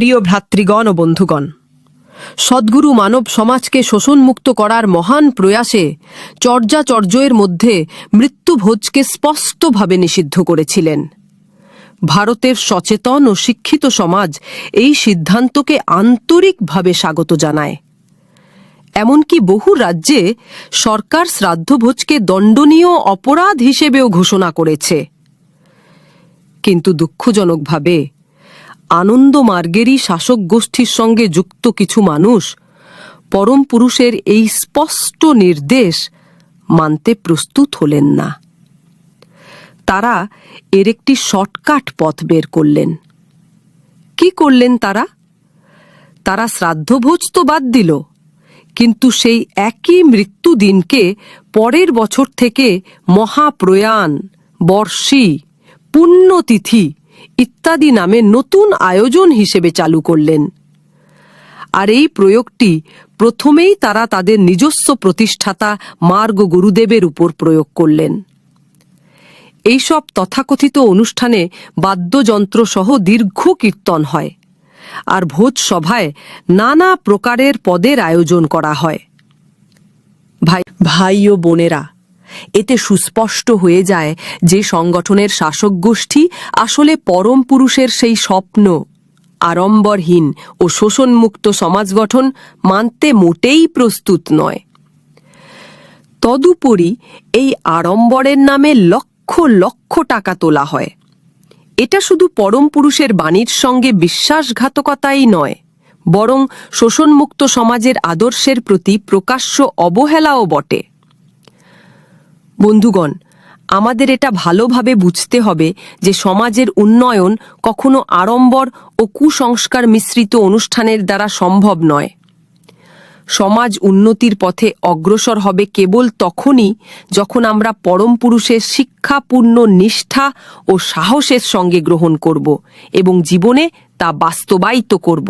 প্রিয় ভ্রাতৃগণ ও বন্ধুগণ, সদ্গুরু মানব সমাজকে শোষণমুক্ত করার মহান প্রয়াসে চর্যাচর্যের মধ্যে মৃত্যুভোজকে স্পষ্টভাবে নিষিদ্ধ করেছিলেন। ভারতের সচেতন ও শিক্ষিত সমাজ এই সিদ্ধান্তকে আন্তরিকভাবে স্বাগত জানায়। এমনকি বহু রাজ্যে সরকার শ্রাদ্ধভোজকে দণ্ডনীয় অপরাধ হিসেবেও ঘোষণা করেছে। কিন্তু দুঃখজনকভাবে আনন্দ মার্গেরই শাসক গোষ্ঠীর সঙ্গে যুক্ত কিছু মানুষ, পরম পুরুষের এই স্পষ্ট নির্দেশ মানতে প্রস্তুত হলেন না। তারা এর একটি শর্টকাট পথ বের করলেন। কি করলেন তারা? তারা শ্রাদ্ধভোজ তো বাদ দিল, কিন্তু সেই একই মৃত্যু দিনকে পরের বছর থেকে মহাপ্রয়াণ, বর্ষী, পুণ্যতিথি ইত্যাদি নামে নতুন আয়োজন হিসেবে চালু করলেন। আর এই প্রয়োগটি প্রথমেই তারা তাদের নিজস্ব প্রতিষ্ঠাতা মার্গ গুরুদেবের উপর প্রয়োগ করলেন। এইসব তথাকথিত অনুষ্ঠানে বাদ্যযন্ত্র সহ দীর্ঘ কীর্তন হয় আর ভোজ সভায় নানা প্রকারের পদের আয়োজন করা হয়। ভাই ভাই ও বোনেরা এতে সুস্পষ্ট হয়ে যায় যে সংগঠনের শাসক গোষ্ঠী আসলে পরম পুরুষের সেই স্বপ্ন, আড়ম্বরহীন ও শোষণমুক্ত সমাজ গঠন মানতে মোটেই প্রস্তুত নয়। তদুপরি এই আড়ম্বরের নামে লক্ষ লক্ষ টাকা তোলা হয়। এটা শুধু পরম পুরুষের বাণীর সঙ্গে বিশ্বাসঘাতকতাই নয়, বরং শোষণমুক্ত সমাজের আদর্শের প্রতি প্রকাশ্য অবহেলাও বটে। বন্ধুগণ, আমাদের এটা ভালোভাবে বুঝতে হবে যে সমাজের উন্নয়ন কখনো আড়ম্বর ও কুসংস্কার মিশ্রিত অনুষ্ঠানের দ্বারা সম্ভব নয়। সমাজ উন্নতির পথে অগ্রসর হবে কেবল তখনই যখন আমরা পরম পুরুষের শিক্ষাপূর্ণ নিষ্ঠা ও সাহসের সঙ্গে গ্রহণ করব এবং জীবনে তা বাস্তবায়িত করব।